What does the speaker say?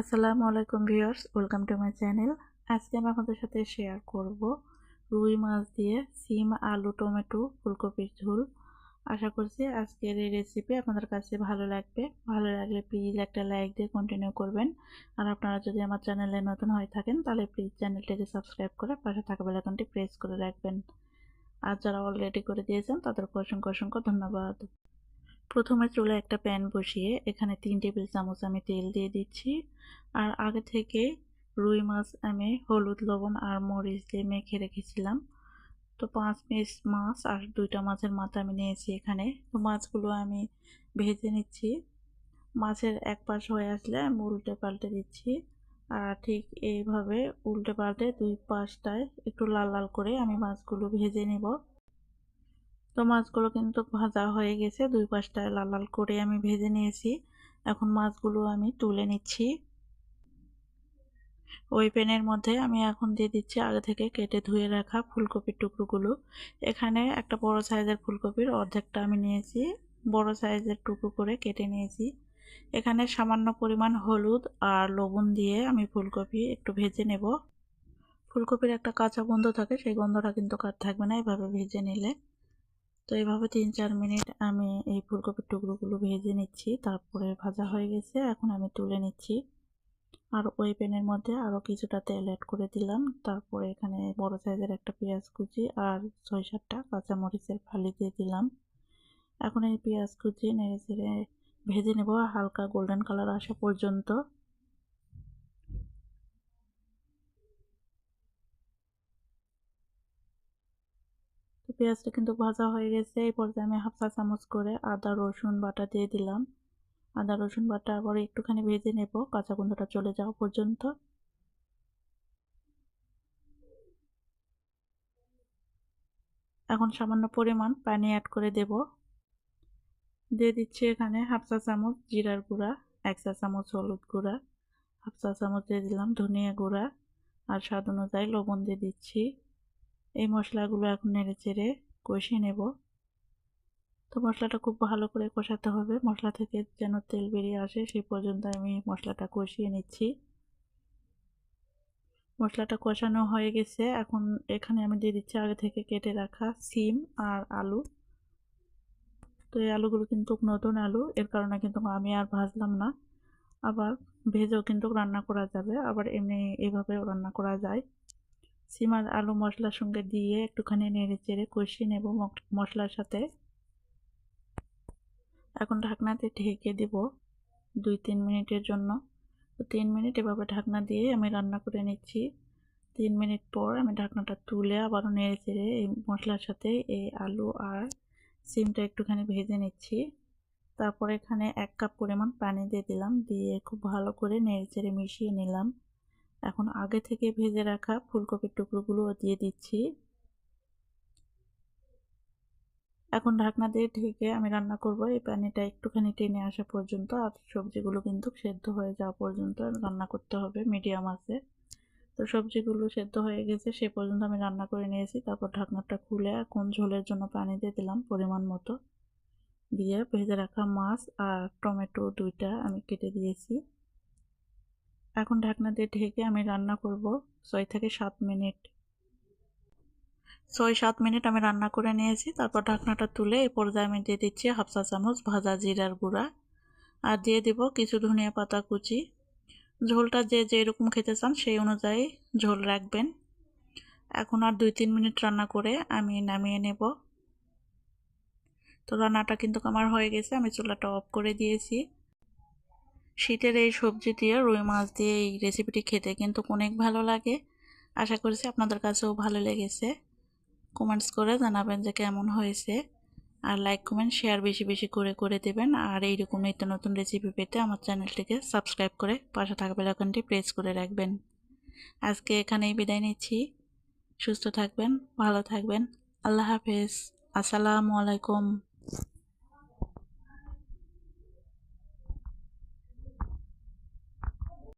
আসসালামু আলাইকুম viewers, welcome to my channel. আজকে আমি আপনাদের সাথে শেয়ার করব রুই মাছ দিয়ে সিম, আলু, টমেটো, ফুলকপির ঝোল। আশা করছি আজকের এই রেসিপি আপনাদের কাছে ভালো লাগবে। ভালো লাগলে প্লিজ একটা লাইক দিয়ে কন্টিনিউ করবেন। আর আপনারা যদি আমার চ্যানেলে নতুন হয়ে থাকেন, তাহলে প্লিজ চ্যানেলটিকে সাবস্ক্রাইব করে পাশে থাকা বেলাকনটি প্রেস করে রাখবেন। আর যারা অলরেডি করে দিয়েছেন, তাদেরকে অসংখ্য অসংখ্য ধন্যবাদ। প্রথমে চুলে একটা প্যান বসিয়ে এখানে তিন টেবিল চামচ আমি তেল দিয়ে দিচ্ছি। আর আগে থেকে রুই মাছ আমি হলুদ, লবণ আর মরিচ দিয়ে মেখে রেখেছিলাম। তো পাঁচ পিস মাছ আর দুইটা মাছের মাথা আমি নিয়েছি এখানে। তো মাছগুলো আমি ভেজে নিচ্ছি। মাছের এক পাশ হয়ে আসলে আমি উল্টে পাল্টে দিচ্ছি। আর ঠিক এইভাবে উল্টে পাল্টে দুই পাশটায় একটু লাল লাল করে আমি মাছগুলো ভেজে নেব। তো মাছগুলো কিন্তু ভাজা হয়ে গেছে, দুই পাশটায় লাল লাল করে আমি ভেজে নিয়েছি। এখন মাছগুলো আমি তুলে নিচ্ছি। ওই প্যানের মধ্যে আমি এখন দিয়ে দিচ্ছি আগে থেকে কেটে ধুয়ে রাখা ফুলকপির টুকরোগুলো। এখানে একটা বড় সাইজের ফুলকপির অর্ধেকটা আমি নিয়েছি, বড় সাইজের টুকরো করে কেটে নিয়েছি। এখানে সামান্য পরিমাণ হলুদ আর লবণ দিয়ে আমি ফুলকপি একটু ভেজে নেব। ফুলকপির একটা কাঁচা গন্ধ থাকে, সেই গন্ধটা কিন্তু কাট থাকবে না এভাবে ভেজে নিলে। তো এইভাবে তিন, চার মিনিট আমি এই ফুলকপির টুকরোগুলো ভেজে নিচ্ছি। তারপরে ভাজা হয়ে গেছে, এখন আমি তুলে নিচ্ছি। আর ওই প্যানের মধ্যে আরও কিছুটা তেল অ্যাড করে দিলাম। তারপরে এখানে বড় সাইজের একটা পেঁয়াজ কুচি আর ছয়, সাতটা কাঁচামরিচের ফালি দিয়ে দিলাম। এখন এই পেঁয়াজ কুচি নেড়ে ভেজে নেব, হালকা গোল্ডেন কালার আসা পর্যন্ত। পেঁয়াজটা কিন্তু ভাজা হয়ে গেছে। এই পর্যায়ে আমি হাফ চা চামচ করে আদা, রসুন বাটা দিয়ে দিলাম। আদা, রসুন বাটা আবার একটুখানি ভেজে নেব। কাঁচা গন্ধটা চলে যাওয়া পর্যন্ত। এখন সামান্য পরিমাণ পানি অ্যাড করে দেব। দিয়ে দিচ্ছি এখানে হাফ চা চামচ জিরার গুঁড়া, এক চা চামচ হলুদ গুঁড়া, হাফ চা চামচ দিয়ে দিলাম ধনিয়া গুঁড়া। আর স্বাদ অনুযায়ী লবণ দিয়ে দিচ্ছি। এই মশলাগুলো এখন নেড়ে চেড়ে কষিয়ে নেব। তো মশলাটা খুব ভালো করে কষাতে হবে। মশলা থেকে যেন তেল বেরিয়ে আসে সেই পর্যন্ত আমি মশলাটা কষিয়ে নিচ্ছি। মশলাটা কষানো হয়ে গেছে। এখন এখানে আমি দিয়ে দিচ্ছি আগে থেকে কেটে রাখা সিম আর আলু। তো এই আলুগুলো কিন্তু নতুন আলু, এর কারণে কিন্তু আমি আর ভাজলাম না। আবার ভেজেও কিন্তু রান্না করা যাবে। আবার এমনি এভাবেও রান্না করা যায়। সিম আর আলু মশলার সঙ্গে দিয়ে একটুখানি নেড়ে চেড়ে কষিয়ে নেব মশলার সাথে। এখন ঢাকনাতে ঢেকে দেব দুই তিন মিনিটের জন্য। তো তিন মিনিট এভাবে ঢাকনা দিয়ে আমি রান্না করে নিচ্ছি। তিন মিনিট পর আমি ঢাকনাটা তুলে আবারও নেড়ে চেড়ে এই মশলার সাথে এই আলু আর সিমটা একটুখানি ভেজে নিচ্ছি। তারপর এখানে এক কাপ পরিমাণ পানি দিয়ে দিলাম। দিয়ে খুব ভালো করে নেড়ে চেড়ে মিশিয়ে নিলাম। এখন আগে থেকে ভেজে রাখা ফুলকপির টুকরোগুলো দিয়ে দিচ্ছি। এখন ঢাকনা দিয়ে ঢেকে আমি রান্না করব। এই পানিটা একটুখানি টেনে আসা পর্যন্ত আর সবজিগুলো কিন্তু সেদ্ধ হয়ে যাওয়া পর্যন্ত রান্না করতে হবে মিডিয়াম আছে। তো সবজিগুলো সেদ্ধ হয়ে গেছে, সে পর্যন্ত আমি রান্না করে নিয়েছি। তারপর ঢাকনাটা খুলে এখন ঝোলের জন্য পানি দিয়ে দিলাম পরিমাণ মতো। দিয়ে ভেজে রাখা মাছ আর টমেটো দুইটা আমি কেটে দিয়েছি। এখন ঢাকনা দিয়ে ঢেকে আমি রান্না করব ছয় থেকে সাত মিনিট। ছয় সাত মিনিট আমি রান্না করে নিয়েছি, তারপর ঢাকনাটা তুলে এ পর্যায়ে আমি দিয়ে দিচ্ছি হাফ চা চামচ ভাজা জিরার গুঁড়া আর দিয়ে দিব কিছু ধনিয়া পাতা কুচি। ঝোলটা যে যেরকম খেতে চান সেই অনুযায়ী ঝোল রাখবেন। এখন আর দুই তিন মিনিট রান্না করে আমি নামিয়ে নেব। তো রান্নাটা কিন্তু আমার হয়ে গেছে, আমি চুলাটা অফ করে দিয়েছি। শীতের এই সবজি দিয়ে রুই মাছ দিয়ে এই রেসিপিটি খেতে কিন্তু অনেক ভালো লাগে। আশা করছি আপনাদের কাছেও ভালো লেগেছে। কমেন্টস করে জানাবেন যে কেমন হয়েছে। আর লাইক কমেন্ট শেয়ার বেশি বেশি করে করে দেবেন। আর এইরকম নিত্য নতুন রেসিপি পেতে আমার চ্যানেলটিকে সাবস্ক্রাইব করে পাশে থাকা বেলাকনটি প্রেস করে রাখবেন। আজকে এখানেই বিদায় নিচ্ছি। সুস্থ থাকবেন, ভালো থাকবেন। আল্লাহ হাফেজ। আসসালামু আলাইকুম।